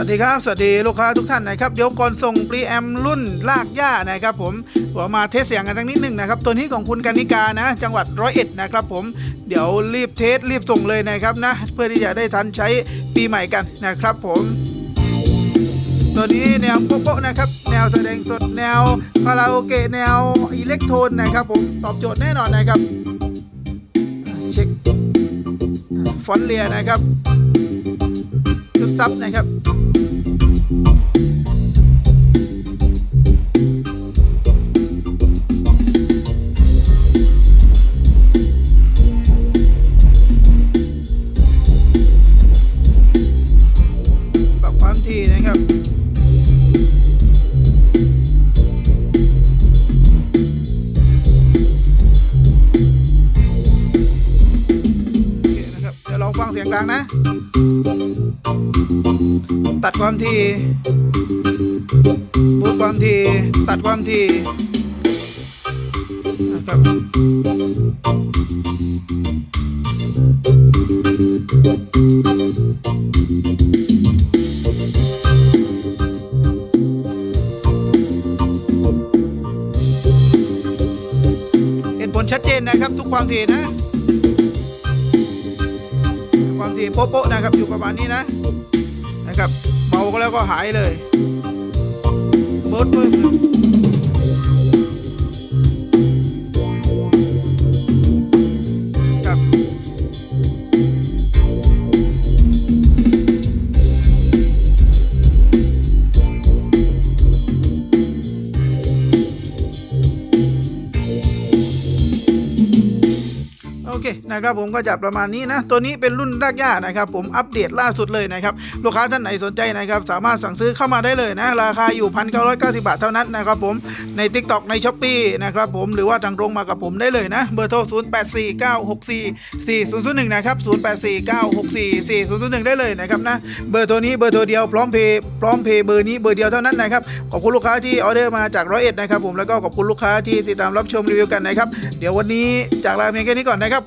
วัสดีครับ สวัสดีลูกค้าทุกท่านนะครับเดี๋ยวก่อนส่งปรีแอมรุ่นลากหญ้านะครับผมผมมาเทสเสียงกันทั้งนิดหนึ่งนะครับตัวนี้ของคุณกนิกานะ จังหวัดร้อยเอ็ดนะครับผมเดี๋ยวรีบเทสรีบส่งเลยนะครับนะ เพื่อที่จะได้ทันใช้ปีใหม่กันนะครับผมตัวนี้แนวโป๊ะนะครับ แนวแสดงสดแนวคาราโอเกะแนวอิเล็กโทนนะครับผมตอบโจทย์แน่นอนนะครับเช็คฟอนเลียนะครับชุดซับนะครับ องฟังเสียงกลางนะ ตัดความถี่บูความถี่ตัดความถี่นะครับเห็นผลชัดเจนนะครับทุกความถี่นะ ความถี่โป๊ะๆนะครับ อยู่ประมาณนี้นะ นะครับเมาก็แล้วก็หายเลยเบิร์ดเบิร์ด เคนะครับผมก็จะประมาณนี้นะตัวนี้เป็นรุ่นรากหญ้านะครับผมอัปเดตล่าสุดเลยนะครับลูกค้าท่านไหนสนใจนะครับสามารถสั่งซื้อเข้ามาได้เลยนะราคาอยู่พันเก้าร้อยเก้าสิบาทเท่านั้นนะครับผมใน Tik t o อกใน s h อ p e e นะครับผมหรือว่าทางตรงมากับผมได้เลยนะเบอร์โทร0 8 4 9 6 4 4 0 0 1นย์ศูนย์หนึ่งนะครับ0 8 4 9 6 4 4 0 0 1ได้เลยนะครับนะเบอร์โทรนี้เบอร์โทรเดียวพร้อมเพย์พร้อมเพย์เบอร์นี้เบอร์เดียวเท่านั้นนะครับขอบคุณลูกค้าที่ออเดอร์มาจากร้อยเอ็ดนะครับผมแล้วก็ขอบคุณลูกค้าที่ติดตามรับชมรีวิวกันนะครับเดี๋ยววันนี้จากลาเพียงแค่นี้ก่อนนะครับ